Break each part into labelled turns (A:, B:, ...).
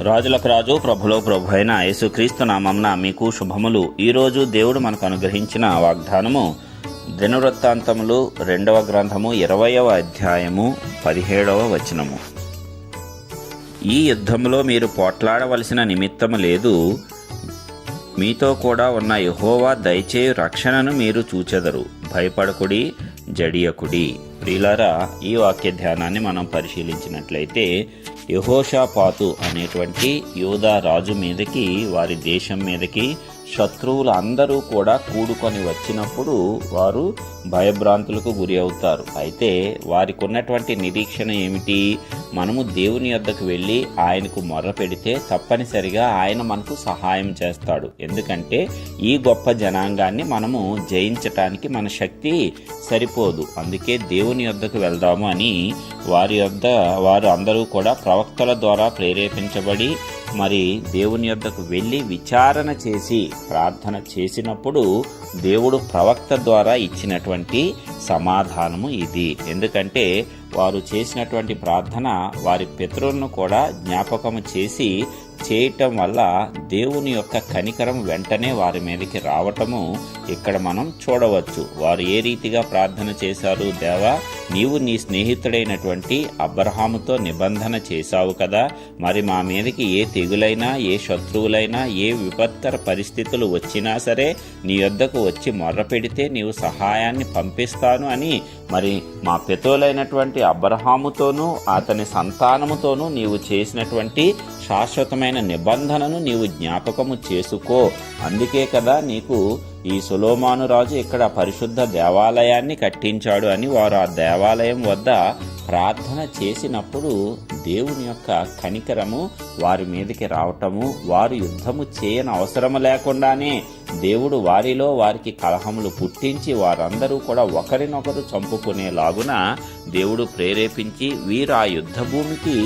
A: రాజులకు రాజు ప్రభులో ప్రభు అయిన యేసుక్రీస్తు నామంన మీకు శుభములు. ఈరోజు దేవుడు మనకు అనుగ్రహించిన వాగ్దానము దినవృత్తాంతములు రెండవ గ్రంథము ఇరవయవ అధ్యాయము పదిహేడవ వచనము. ఈ యుద్ధంలో మీరు పోట్లాడవలసిన నిమిత్తము లేదు. మీతో కూడా ఉన్న యహోవా దయచేయు రక్షణను మీరు చూచెదరు. భయపడకుడి జడియకుడి ప్రిలారా ఈ వాక్య ధ్యానాన్ని మనం పరిశీలించినట్లయితే యహోషాపాతు అనేటువంటి యోధా రాజు మీదకి వారి దేశం మీదకి శత్రువులు అందరూ కూడా కూడుకొని వచ్చినప్పుడు వారు భయభ్రాంతులకు గురి అవుతారు. అయితే వారికి ఉన్నటువంటి నిరీక్షణ ఏమిటి? మనము దేవుని యొద్దకు వెళ్ళి ఆయనకు మొర్ర పెడితే తప్పనిసరిగా ఆయన మనకు సహాయం చేస్తాడు. ఎందుకంటే ఈ గొప్ప జనాంగాన్ని మనము జయించటానికి మన శక్తి సరిపోదు. అందుకే దేవుని యొద్దకు వెళ్దాము అని వారి యొద్ద వారు అందరూ కూడా ప్రవక్తల ద్వారా ప్రేరేపించబడి మరి దేవుని యొద్దకు వెళ్ళి విచారణ చేసి ప్రార్థన చేసినప్పుడు దేవుడు ప్రవక్త ద్వారా ఇచ్చినటువంటి సమాధానము ఇది. ఎందుకంటే వారు చేసినటువంటి ప్రార్థన వారి పితరులను కూడా జ్ఞాపకము చేసి చేయటం వల్ల దేవుని యొక్క కనికరం వెంటనే వారి మీదకి రావటము ఇక్కడ మనం చూడవచ్చు. వారు ఏ రీతిగా ప్రార్థన చేశారు? దేవా నీవు నీ స్నేహితుడైనటువంటి అబ్రహాముతో నిబంధన చేశావు కదా. మరి మా మీదకి ఏ తెగులైనా ఏ శత్రువులైనా ఏ విపత్కర పరిస్థితులు వచ్చినా సరే నీ యొద్దకు వచ్చి మొర్ర పెడితే నీవు సహాయాన్ని పంపిస్తాను అని మరి మా పితోలైనటువంటి అబ్రహాముతోనూ అతని సంతానముతోనూ నీవు చేసినటువంటి శాశ్వతమైన నిబంధనను నీవు జ్ఞాపకము చేసుకో. అందుకే కదా నీకు ఈ సులోమాను రాజు ఇక్కడ పరిశుద్ధ దేవాలయాన్ని కట్టించాడు అని వారు ఆ దేవాలయం వద్ద ప్రార్థన చేసినప్పుడు దేవుని యొక్క కనికరము వారి మీదకి రావటము వారు యుద్ధము చేయని అవసరం లేకుండానే దేవుడు వారిలో వారికి కలహములు పుట్టించి వారందరూ కూడా ఒకరినొకరు చంపుకునేలాగున దేవుడు ప్రేరేపించి వీరు ఆ యుద్ధ భూమికి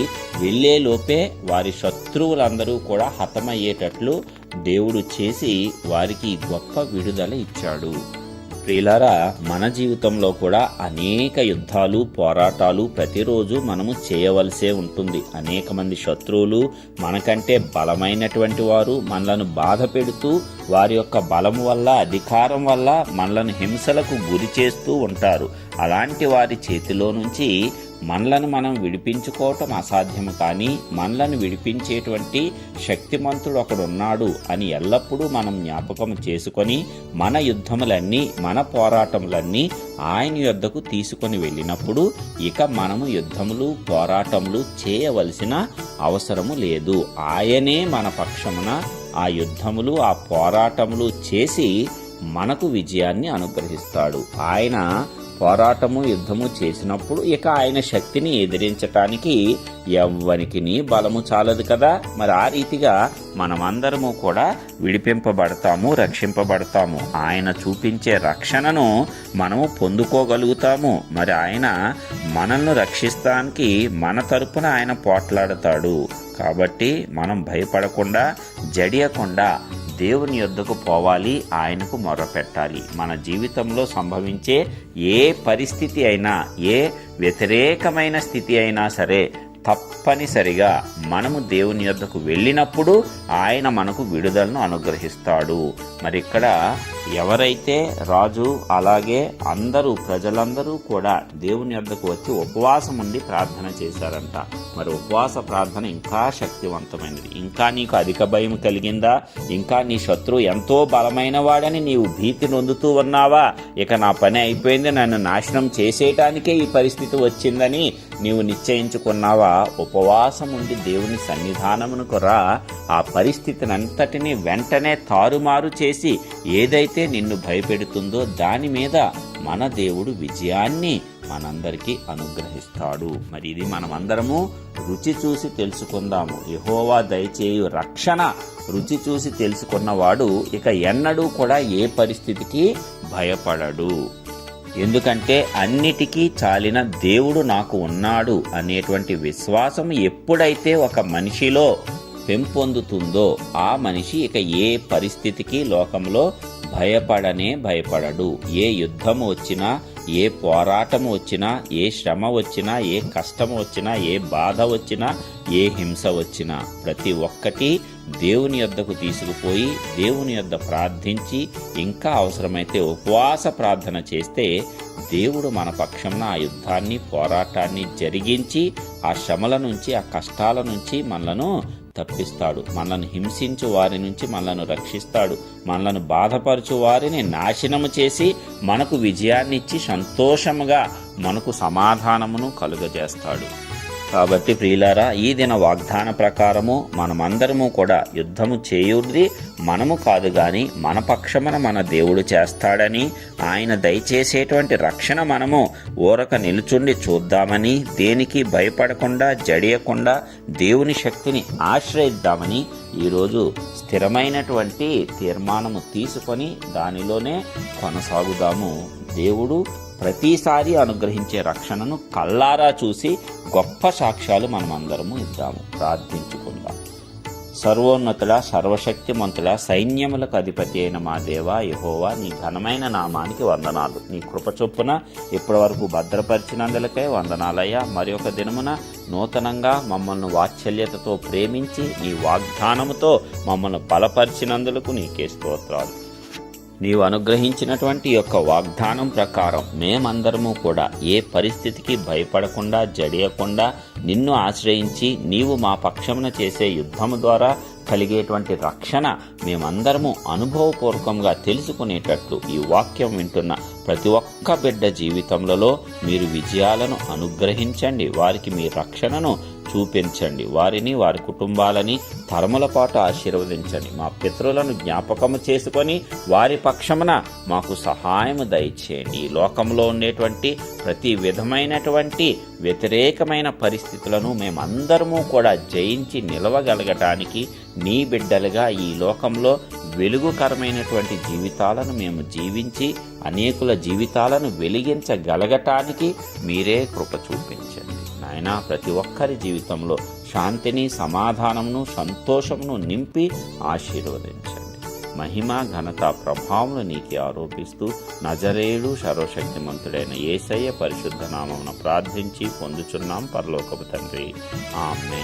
A: వెళ్ళేలోపే వారి శత్రువులందరూ కూడా హతమయ్యేటట్లు దేవుడు చేసి వారికి గొప్ప విడుదల ఇచ్చాడు. ప్రియులారా మన జీవితంలో కూడా అనేక యుద్ధాలు పోరాటాలు ప్రతిరోజు మనము చేయవలసే ఉంటుంది. అనేక మంది శత్రువులు మనకంటే బలమైనటువంటి వారు మనలను బాధ పెడుతూ వారి యొక్క బలం వల్ల అధికారం వల్ల మనలను హింసలకు గురి చేస్తూ ఉంటారు. అలాంటి వారి చేతిలో నుంచి మనలను మనం విడిపించుకోవటం అసాధ్యము కానీ మనలను విడిపించేటువంటి శక్తిమంతుడు ఒకడున్నాడు అని ఎల్లప్పుడూ మనం జ్ఞాపకం చేసుకొని మన యుద్ధములన్నీ మన పోరాటములన్నీ ఆయన యొద్దకు తీసుకొని వెళ్ళినప్పుడు ఇక మనము యుద్ధములు పోరాటములు చేయవలసిన అవసరము లేదు. ఆయనే మన పక్షమున ఆ యుద్ధములు ఆ పోరాటములు చేసి మనకు విజయాన్ని అనుగ్రహిస్తాడు. ఆయన పోరాటము యుద్ధము చేసినప్పుడు ఇక ఆయన శక్తిని ఎదిరించటానికి ఎవ్వరికి బలము చాలదు కదా. మరి ఆ రీతిగా మనమందరము కూడా విడిపింపబడతాము రక్షింపబడతాము. ఆయన చూపించే రక్షణను మనము పొందుకోగలుగుతాము. మరి ఆయన మనల్ని రక్షిస్తానికి మన తరపున ఆయన పోట్లాడతాడు. కాబట్టి మనం భయపడకుండా జడియకుండా దేవుని యొద్దకు పోవాలి ఆయనకు మొరపెట్టాలి. మన జీవితంలో సంభవించే ఏ పరిస్థితి అయినా ఏ వ్యతిరేకమైన స్థితి అయినా సరే తప్పనిసరిగా మనము దేవుని యొద్దకు వెళ్ళినప్పుడు ఆయన మనకు విడుదలను అనుగ్రహిస్తాడు. మరి ఇక్కడ ఎవరైతే రాజు అలాగే అందరూ ప్రజలందరూ కూడా దేవుని వద్దకు వచ్చి ఉపవాసం ఉండి ప్రార్థన చేశారంట. మరి ఉపవాస ప్రార్థన ఇంకా శక్తివంతమైనది. ఇంకా నీకు అధిక భయం కలిగిందా? ఇంకా నీ శత్రువు ఎంతో బలమైన వాడని నీవు భీతి నొందుతూ ఉన్నావా? ఇక నా పని అయిపోయింది. నన్ను నాశనం చేసేయటానికే ఈ పరిస్థితి వచ్చిందని నీవు నిశ్చయించుకున్నావా? ఉపవాసం ఉండి దేవుని సన్నిధానమునకు రా ఆ పరిస్థితినంతటిని వెంటనే తారుమారు చేసి ఏదైతే నిన్ను భయపెడుతుందో దాని మీద మన దేవుడు విజయాన్ని మనందరికీ అనుగ్రహిస్తాడు. మరి ఇది మనమందరము రుచి చూసి తెలుసుకుందాము. యహోవా దయచేయు రక్షణ రుచి చూసి తెలుసుకున్నవాడు ఇక ఎన్నడూ కూడా ఏ పరిస్థితికి భయపడడు. ఎందుకంటే అన్నిటికీ చాలిన దేవుడు నాకు ఉన్నాడు అనేటువంటి విశ్వాసం ఎప్పుడైతే ఒక మనిషిలో పెంపొందుతుందో ఆ మనిషి ఇక ఏ పరిస్థితికి లోకంలో భయపడనే భయపడడు. ఏ యుద్ధం వచ్చినా ఏ పోరాటం వచ్చినా ఏ శ్రమ వచ్చినా ఏ కష్టం వచ్చినా ఏ బాధ వచ్చినా ఏ హింస వచ్చినా ప్రతి ఒక్కటి దేవుని యొద్దకు తీసుకుపోయి దేవుని యొద్ద ప్రార్థించి ఇంకా అవసరమైతే ఉపవాస ప్రార్థన చేస్తే దేవుడు మన పక్షంన ఆ యుద్ధాన్ని పోరాటాన్ని జరిగించి ఆ శ్రమల నుంచి ఆ కష్టాల నుంచి మనలను తప్పిస్తాడు. మనల్ని హింసించు వారి నుంచి మనలను రక్షిస్తాడు. మనలను బాధపరచు వారిని నాశనము చేసి మనకు విజయాన్నిచ్చి సంతోషముగా మనకు సమాధానమును కలుగజేస్తాడు. కాబట్టి ప్రియులారా ఈ దిన వాగ్దాన ప్రకారము మనమందరము కూడా యుద్ధము చేయుర్ది మనము కాదు గాని మన పక్షమున మన దేవుడు చేస్తాడని ఆయన దయచేసేటువంటి రక్షణ మనము ఊరక నిలుచుండి చూద్దామని దేనికి భయపడకుండా జడియకుండా దేవుని శక్తిని ఆశ్రయిద్దామని ఈరోజు స్థిరమైనటువంటి తీర్మానము తీసుకొని దానిలోనే కొనసాగుదాము. దేవుడు ప్రతిసారి అనుగ్రహించే రక్షణను కల్లారా చూసి గొప్ప సాక్ష్యాలు మనమందరము ఇద్దాము. ప్రార్థించుకుందాం. సర్వోన్నతుల సర్వశక్తిమంతుల సైన్యములకు అధిపతి అయిన మా దేవ యహోవా నీ ఘనమైన నామానికి వందనాలు. నీ కృప చొప్పున ఇప్పటి వరకు భద్రపరిచినందులకై వందనాలయ్యా. మరి ఒక దినమున నూతనంగా మమ్మల్ని వాత్సల్యతతో ప్రేమించి నీ వాగ్దానముతో మమ్మల్ని బలపరిచినందులకు నీకే స్తోత్రాలు. నీవు అనుగ్రహించినటువంటి యొక్క వాగ్దానం ప్రకారం మేమందరము కూడా ఏ పరిస్థితికి భయపడకుండా జడియకుండా నిన్ను ఆశ్రయించి నీవు మా పక్షమున చేసే యుద్ధము ద్వారా కలిగేటువంటి రక్షణ మేమందరము అనుభవపూర్వకంగా తెలుసుకునేటట్లు ఈ వాక్యం వింటున్న ప్రతి ఒక్క బిడ్డ జీవితంలో మీరు విజయాలను అనుగ్రహించండి. వారికి మీ రక్షణను చూపించండి. వారిని వారి కుటుంబాలని తరముల పాటు ఆశీర్వదించండి. మా పితరులను జ్ఞాపకము చేసుకొని వారి పక్షమున మాకు సహాయము దయచేయండి. ఈ లోకంలో ఉండేటువంటి ప్రతి విధమైనటువంటి వ్యతిరేకమైన పరిస్థితులను మేమందరము కూడా జయించి నిలవగలగటానికి నీ బిడ్డలుగా ఈ లోకంలో వెలుగుకరమైనటువంటి జీవితాలను మేము జీవించి అనేకుల జీవితాలను వెలిగించగలగటానికి మీరే కృప చూపించండి. నాయన ప్రతి ఒక్కరి జీవితంలో శాంతిని సమాధానమును సంతోషమును నింపి ఆశీర్వదించండి. మహిమ ఘనత ప్రభావములు నీకే ఆరోపిస్తూ నజరేయుడు సర్వశక్తిమంతుడైన ఏసయ్య పరిశుద్ధ నామమును ప్రార్థించి పొందుచున్నాం పరలోకపు తండ్రి. ఆమె